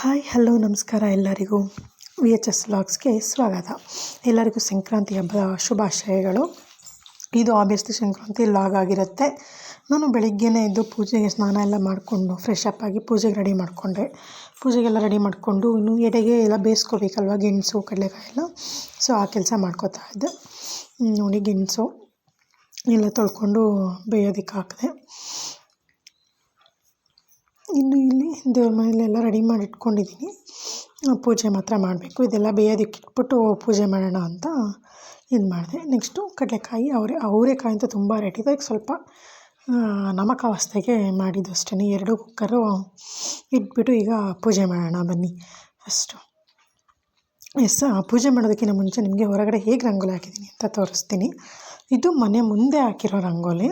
Hi, hello, ನಮಸ್ಕಾರ ಎಲ್ಲರಿಗೂ. V H S ವ್ಲಾಗ್ಸ್ಗೆ ಸ್ವಾಗತ. ಎಲ್ಲರಿಗೂ ಸಂಕ್ರಾಂತಿ ಹಬ್ಬದ ಶುಭಾಶಯಗಳು. ಇದು ಆಬ್ವಿಯಸ್ಲಿ ಸಂಕ್ರಾಂತಿ ಲಾಗ್ ಆಗಿರುತ್ತೆ. ನಾನು ಬೆಳಿಗ್ಗೆನೇ ಎದ್ದು ಪೂಜೆಗೆ ಸ್ನಾನ ಎಲ್ಲ ಮಾಡಿಕೊಂಡು ಫ್ರೆಶ್ ಅಪ್ ಆಗಿ ಪೂಜೆಗೆ ರೆಡಿ ಮಾಡಿಕೊಂಡೆ. ಪೂಜೆಗೆಲ್ಲ ರೆಡಿ ಮಾಡಿಕೊಂಡು ಇನ್ನು ಎಡೆಗೆ ಎಲ್ಲ ಬೇಯಿಸ್ಕೋಬೇಕಲ್ವ, ಗೆಣಸು, ಕಡಲೆಕಾಯಿ ಎಲ್ಲ. ಸೊ ಆ ಕೆಲಸ ಮಾಡ್ಕೋತಾ ಇದ್ದೆ. ನೋಡಿ, ಗೆಣಸು ಎಲ್ಲ ತೊಳ್ಕೊಂಡು ಬೇಯೋದಕ್ಕೆ ಹಾಕಿದೆ ಇನ್ನು ಇಲ್ಲಿ ದೇವ್ರ ಮನೆಯಲ್ಲೆಲ್ಲ ರೆಡಿ ಮಾಡಿ ಇಟ್ಕೊಂಡಿದ್ದೀನಿ ಪೂಜೆ ಮಾತ್ರ ಮಾಡಬೇಕು. ಇದೆಲ್ಲ ಬೇಯೋದಕ್ಕೆ ಇಟ್ಬಿಟ್ಟು ಪೂಜೆ ಮಾಡೋಣ ಅಂತ ಇದು ಮಾಡಿದೆ. ನೆಕ್ಸ್ಟು ಕಡಲೆಕಾಯಿ, ಅವರೆ, ಅವರೆಕಾಯಿ ಅಂತ ತುಂಬ ರೇಟ್ ಇದೆ. ಈಗ ಸ್ವಲ್ಪ ನಮಕಾವಸ್ಥೆಗೆ ಮಾಡಿದ್ದು ಅಷ್ಟೇ. ಎರಡು ಕುಕ್ಕರು ಇಟ್ಬಿಟ್ಟು ಈಗ ಪೂಜೆ ಮಾಡೋಣ. ಬನ್ನಿ. ಫಸ್ಟು ಎಸ್ ಪೂಜೆ ಮಾಡೋದಕ್ಕಿಂತ ಮುಂಚೆ ನಿಮಗೆ ಹೊರಗಡೆ ಹೇಗೆ ರಂಗೋಲಿ ಹಾಕಿದ್ದೀನಿ ಅಂತ ತೋರಿಸ್ತೀನಿ. ಇದು ಮನೆ ಮುಂದೆ ಹಾಕಿರೋ ರಂಗೋಲಿ.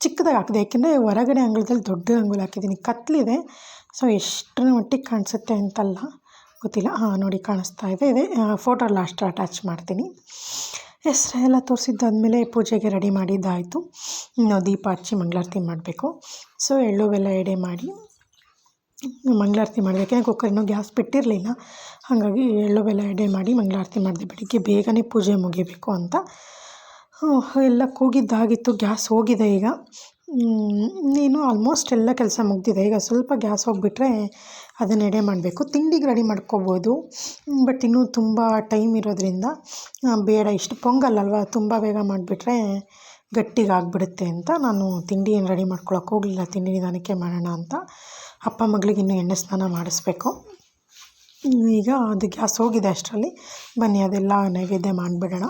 ಚಿಕ್ಕದಾಗಿ ಹಾಕಿದೆ. ಏಕೆಂದರೆ ಹೊರಗಡೆ ಅಂಗಳದಲ್ಲಿ ದೊಡ್ಡ ರಂಗೋಲಿ ಹಾಕಿದ್ದೀನಿ. ಕತ್ತಲಿದೆ ಸೊ, ಎಷ್ಟರ ಮಟ್ಟಿಗೆ ಕಾಣಿಸುತ್ತೆ ಅಂತಲ್ಲ ಗೊತ್ತಿಲ್ಲ. ಹಾಂ, ನೋಡಿ ಕಾಣಿಸ್ತಾ ಇದೆ. ಇದೆ ಫೋಟೋ ಲಾಸ್ಟ್ ಅಟ್ಯಾಚ್ ಮಾಡ್ತೀನಿ. ಎಲ್ಲ ತೋರಿಸಿದ್ದಾದಮೇಲೆ ಪೂಜೆಗೆ ರೆಡಿ ಮಾಡಿದ್ದಾಯಿತು. ಇನ್ನು ದೀಪ ಹಚ್ಚಿ ಮಂಗಳಾರತಿ ಮಾಡಬೇಕು. ಸೊ ಎಳ್ಳು ಬೆಲ್ಲ ಎಡೆ ಮಾಡಿ ಮಂಗಳಾರತಿ ಮಾಡಬೇಕು. ಕುಕ್ಕರ್ ಇನ್ನೂ ಗ್ಯಾಸ್ ಬಿಟ್ಟಿರಲಿಲ್ಲ. ಹಾಗಾಗಿ ಎಳ್ಳು ಬೆಲ್ಲ ಎಡೆ ಮಾಡಿ ಮಂಗಳಾರತಿ ಮಾಡಿದೆ. ಬೆಳಿಗ್ಗೆ ಬೇಗನೆ ಪೂಜೆ ಮುಗಿಬೇಕು ಅಂತ ಎಲ್ಲ ಕೂಗಿದ್ದಾಗಿತ್ತು, ಗ್ಯಾಸ್ ಹೋಗಿದೆ ಈಗ. ನೀನು ಆಲ್ಮೋಸ್ಟ್ ಎಲ್ಲ ಕೆಲಸ ಮುಗಿದಿದೆ. ಈಗ ಸ್ವಲ್ಪ ಗ್ಯಾಸ್ ಹೋಗಿಬಿಟ್ರೆ ಅದನ್ನು ಎಡೆ ಮಾಡಬೇಕು. ತಿಂಡಿಗೆ ರೆಡಿ ಮಾಡ್ಕೋಬೋದು. ಬಟ್ ಇನ್ನೂ ತುಂಬ ಟೈಮ್ ಇರೋದ್ರಿಂದ ಬೇಡ. ಇಷ್ಟು ಪೊಂಗಲ್ ಅಲ್ವಾ ತುಂಬ ಬೇಗ ಮಾಡಿಬಿಟ್ರೆ ಗಟ್ಟಿಗೆ ಆಗಿಬಿಡುತ್ತೆ ಅಂತ ನಾನು ತಿಂಡಿ ಏನು ರೆಡಿ ಮಾಡ್ಕೊಳಕ್ಕೆ ಹೋಗಲಿಲ್ಲ. ತಿಂಡಿ ನಿಧಾನಕ್ಕೆ ಮಾಡೋಣ ಅಂತ. ಅಪ್ಪ ಮಗಳಿಗೆ ಇನ್ನೂ ಎಣ್ಣೆ ಸ್ನಾನ ಮಾಡಿಸ್ಬೇಕು. ಈಗ ಅದು ಗ್ಯಾಸ್ ಹೋಗಿದೆ ಅಷ್ಟರಲ್ಲಿ. ಬನ್ನಿ, ಅದೆಲ್ಲ ನೈವೇದ್ಯ ಮಾಡಿಬಿಡೋಣ.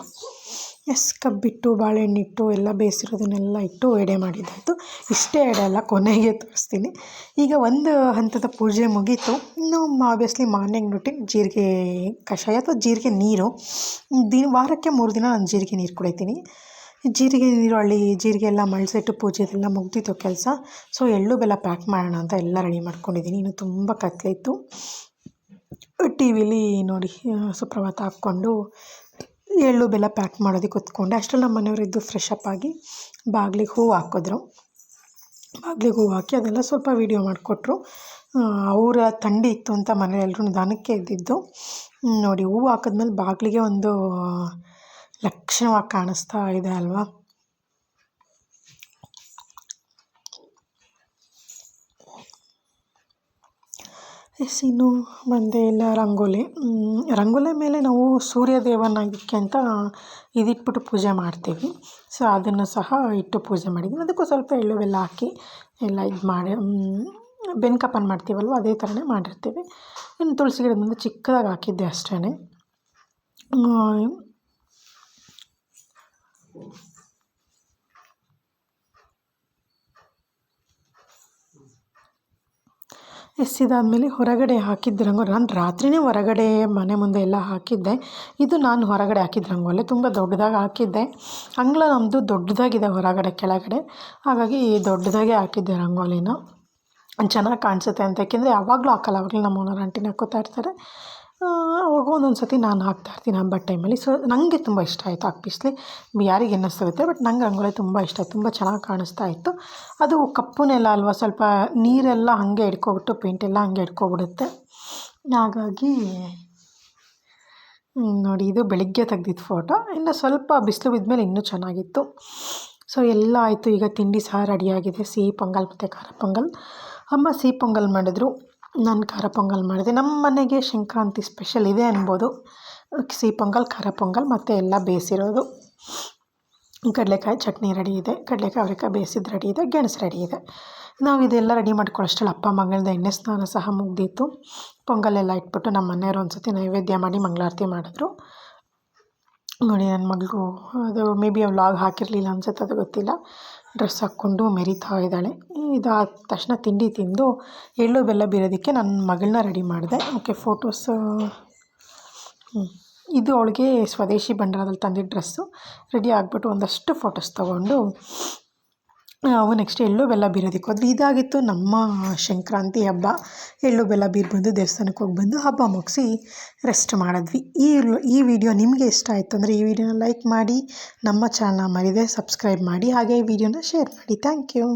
ಎಸ್, ಕಬ್ಬಿಟ್ಟು, ಬಾಳೆಹಣ್ಣಿಟ್ಟು ಎಲ್ಲ ಬೇಯಿಸಿರೋದನ್ನೆಲ್ಲ ಇಟ್ಟು ಎಡೆ ಮಾಡಿದ್ದಾಯಿತು. ಇಷ್ಟೇ ಎಡೆ ಅಲ್ಲ, ಕೊನೆಗೆ ತೋರಿಸ್ತೀನಿ. ಈಗ ಒಂದು ಹಂತದ ಪೂಜೆ ಮುಗೀತು. ಇನ್ನು ಆಬ್ವಿಯಸ್ಲಿ ಮಾರ್ನಿಂಗ್ ರುಟೀನ್ ಜೀರಿಗೆ ಕಷಾಯ ಅಥವಾ ಜೀರಿಗೆ ನೀರು. ದಿನ, ವಾರಕ್ಕೆ ಮೂರು ದಿನ ನಾನು ಜೀರಿಗೆ ನೀರು ಕುಡಿತೀನಿ. ಜೀರಿಗೆ ನೀರು, ಹಳ್ಳಿ ಜೀರಿಗೆ ಎಲ್ಲ ಮಳ್ಸಿಟ್ಟು ಪೂಜೆದೆಲ್ಲ ಮುಗ್ದಿತ್ತು ಕೆಲಸ. ಸೊ ಎಳ್ಳು ಬೆಲ್ಲ ಪ್ಯಾಕ್ ಮಾಡೋಣ ಅಂತ ಎಲ್ಲ ರೆಡಿ ಮಾಡ್ಕೊಂಡಿದ್ದೀನಿ. ಇನ್ನು ತುಂಬ ಕತ್ಲಿತ್ತು ಟಿ ವಿಲಿ ನೋಡಿ, ಸುಪ್ರಭಾತ ಹಾಕ್ಕೊಂಡು ಎಳ್ಳು ಬೆಲ್ಲ ಪ್ಯಾಕ್ ಮಾಡೋದಕ್ಕೆ ಕೂತ್ಕೊಂಡೆ ಅಷ್ಟರಲ್ಲಿ ನಮ್ಮ ಮನೆಯವರಿದ್ದು ಫ್ರೆಶ್ ಅಪ್ ಆಗಿ ಬಾಗಿಲಿಗೆ ಹೂವು ಹಾಕಿದ್ರು. ಬಾಗಿಲಿಗೆ ಹೂವು ಹಾಕಿ ಅದೆಲ್ಲ ಸ್ವಲ್ಪ ವೀಡಿಯೋ ಮಾಡಿಕೊಟ್ರು. ಅವರ ಥಂಡಿ ಇತ್ತು ಅಂತ ಮನೇಲಿ ಎಲ್ಲರೂ ನಿಧಾನಕ್ಕೆ ಇದ್ದಿದ್ದು ನೋಡಿ ಹೂವು ಹಾಕಿದ್ಮೇಲೆ ಬಾಗಿಲಿಗೆ ಒಂದು ಲಕ್ಷಣವಾಗಿ ಕಾಣಿಸ್ತಾ ಇದೆ ಅಲ್ವಾ? ಎಸ್, ಇನ್ನು ಬಂದೆ ಎಲ್ಲ ರಂಗೋಲಿ. ರಂಗೋಲಿ ಮೇಲೆ ನಾವು ಸೂರ್ಯ ಅಂತ ಇದಿಟ್ಬಿಟ್ಟು ಪೂಜೆ ಮಾಡ್ತೀವಿ. ಸೊ, ಅದನ್ನು ಸಹ ಇಟ್ಟು ಪೂಜೆ ಮಾಡಿದ್ದೀನಿ ಅದಕ್ಕೂ ಸ್ವಲ್ಪ ಎಳ್ಳು ಬೆಲ್ಲ ಹಾಕಿ ಎಲ್ಲ ಇದು ಮಾಡಿ ಬೆನ್ಕಪ್ಪನ ಮಾಡ್ತೀವಲ್ವ, ಅದೇ ಥರನೇ ಮಾಡಿರ್ತೀವಿ. ಇನ್ನು ತುಳಸಿ ಗಿಡದ ಮುಂದೆ ಚಿಕ್ಕದಾಗಿ ಹಾಕಿದ್ದೆ ಅಷ್ಟೇ ಎಸಿದಾದ್ಮೇಲೆ ಹೊರಗಡೆ ಹಾಕಿದ್ರಂಗು. ನಾನು ರಾತ್ರಿಯೇ ಹೊರಗಡೆ ಮನೆ ಮುಂದೆ ಎಲ್ಲ ಹಾಕಿದ್ದೆ. ಇದು ನಾನು ಹೊರಗಡೆ ಹಾಕಿದ ರಂಗೋಲಿ ತುಂಬ ದೊಡ್ಡದಾಗಿ ಹಾಕಿದ್ದೆ. ಅಂಗಳ ನಮ್ಮದು ದೊಡ್ಡದಾಗಿದೆ ಹೊರಗಡೆ, ಕೆಳಗಡೆ. ಹಾಗಾಗಿ ದೊಡ್ಡದಾಗೆ ಹಾಕಿದ್ದೆ ರಂಗೋಲಿನ ಚೆನ್ನಾಗಿ ಕಾಣಿಸುತ್ತೆ ಅಂತ. ಯಾಕೆಂದರೆ ಯಾವಾಗಲೂ ಹಾಕಲ್ಲ. ಅವಾಗಲೂ ನಮ್ಮ ಓನರ್ ಆಂಟಿನ ಇರ್ತಾರೆ. ಅವಾಗ ಒಂದೊಂದು ಸತಿ ನಾನು ಹಾಕ್ತಾಯಿರ್ತೀನಿ ಹಬ್ಬದ ಟೈಮಲ್ಲಿ. ಸೊ ನನಗೆ ತುಂಬ ಇಷ್ಟ ಆಯಿತು ಆಕ್ಪಿಸ್ಲಿ ಯಾರಿಗೆ ಅನ್ನಿಸ್ತಿರುತ್ತೆ ಬಟ್ ನಂಗೆ ರಂಗೋಲಿ ತುಂಬ ಇಷ್ಟ. ತುಂಬ ಚೆನ್ನಾಗಿ ಕಾಣಿಸ್ತಾ ಇತ್ತು. ಅದು ಕಪ್ಪುನೆಲ್ಲ ನೆಲ ಅಲ್ವಾ, ಸ್ವಲ್ಪ ನೀರೆಲ್ಲ ಹಾಗೆ ಹಿಡ್ಕೊಬಿಟ್ಟು ಪೇಂಟೆಲ್ಲ ಹಾಗೆ ಹಿಡ್ಕೊಬಿಡುತ್ತೆ. ಹಾಗಾಗಿ ನೋಡಿ, ಇದು ಬೆಳಿಗ್ಗೆ ತೆಗ್ದಿದ್ದು ಫೋಟೋ ಇನ್ನು ಸ್ವಲ್ಪ ಬಿಸಿಲು ಬಿದ್ದಮೇಲೆ ಇನ್ನೂ ಚೆನ್ನಾಗಿತ್ತು. ಸೊ ಎಲ್ಲ ಆಯಿತು. ಈಗ ತಿಂಡಿ ಸಹ ರೆಡಿಯಾಗಿದೆ ಸಿಹಿ ಪೊಂಗಲ್ ಮತ್ತು ಖಾರ ಪೊಂಗಲ್. ಅಮ್ಮ ಸಿಹಿ ಪೊಂಗಲ್ ಮಾಡಿದ್ರು. ನಾನು ಖಾರ ಪೊಂಗಲ್ ಮಾಡಿದೆ. ನಮ್ಮ ಮನೆಗೆ ಸಂಕ್ರಾಂತಿ ಸ್ಪೆಷಲ್ ಇದೆ ಅನ್ಬೋದು. ಸಿಹಿ ಪೊಂಗಲ್, ಖಾರ ಪೊಂಗಲ್ ಮತ್ತು ಎಲ್ಲ ಬೇಯಿಸಿರೋದು. ಕಡಲೆಕಾಯಿ ಚಟ್ನಿ ರೆಡಿ ಇದೆ. ಕಡಲೆಕಾಯಿ, ಅವರೆಕಾಯಿ ಬೇಯಿಸಿದ್ದು ರೆಡಿ ಇದೆ. ಗೆಣಸು ರೆಡಿ ಇದೆ. ನಾವು ಇದೆಲ್ಲ ರೆಡಿ ಮಾಡ್ಕೊಳ್ಳೋಷ್ಟರಲ್ಲಿ ಅಪ್ಪ ಮಗಳಿಂದ ಎಣ್ಣೆ ಸ್ನಾನ ಸಹ ಮುಗ್ದಿತ್ತು ಪೊಂಗಲೆಲ್ಲ ಇಟ್ಬಿಟ್ಟು ನಮ್ಮ ಮನೆಯವರು ಒಂದು ಸತಿ ನೈವೇದ್ಯ ಮಾಡಿ ಮಂಗಳಾರತಿ ಮಾಡಿದ್ರು. ನೋಡಿ, ನನ್ನ ಮಗಳಿಗೂ ಅದು ಮೇ ಬಿ ವ್ಲಾಗ್ ಹಾಕಿರಲಿಲ್ಲ ಅನ್ಸುತ್ತೆ, ಅದು ಗೊತ್ತಿಲ್ಲ. ಡ್ರೆಸ್ ಹಾಕ್ಕೊಂಡು ಮೆರಿತಾ ಇದ್ದಾಳೆ. ಇದಾದ ತಕ್ಷಣ ತಿಂಡಿ ತಿಂದು ಎಳ್ಳು ಬೆಲ್ಲ ಬೀರೋದಕ್ಕೆ ನನ್ನ ಮಗಳನ್ನ ರೆಡಿ ಮಾಡಿದೆ. ಓಕೆ ಫೋಟೋಸ್ ಇದು ಅವಳಿಗೆ ಸ್ವದೇಶಿ ಭಂಡಾರದಲ್ಲಿ ತಂದಿದ್ದ ಡ್ರೆಸ್ಸು ರೆಡಿ ಆಗಿಬಿಟ್ಟು ಒಂದಷ್ಟು ಫೋಟೋಸ್ ತೊಗೊಂಡು ನೆಕ್ಸ್ಟ್ ಎಳ್ಳು ಬೆಲ್ಲ ಬೀರೋದಕ್ಕೆ ಹೋದ್ವಿ. ಇದಾಗಿತ್ತು ನಮ್ಮ ಸಂಕ್ರಾಂತಿ ಹಬ್ಬ. ಎಳ್ಳು ಬೆಲ್ಲ ಬೀರ್ ಬಂದು ದೇವಸ್ಥಾನಕ್ಕೆ ಹೋಗಿ ಬಂದು ಹಬ್ಬ ಮುಗಿಸಿ ರೆಸ್ಟ್ ಮಾಡಿದ್ವಿ. ಈ ಈ ವಿಡಿಯೋ ನಿಮಗೆ ಇಷ್ಟ ಆಯಿತು ಅಂದರೆ ಈ ವಿಡಿಯೋನ ಲೈಕ್ ಮಾಡಿ, ನಮ್ಮ ಚಾನಲ್ನ ಮರಿದೇ ಸಬ್ಸ್ಕ್ರೈಬ್ ಮಾಡಿ, ಹಾಗೆ ಈ ವಿಡಿಯೋನ ಶೇರ್ ಮಾಡಿ. Thank you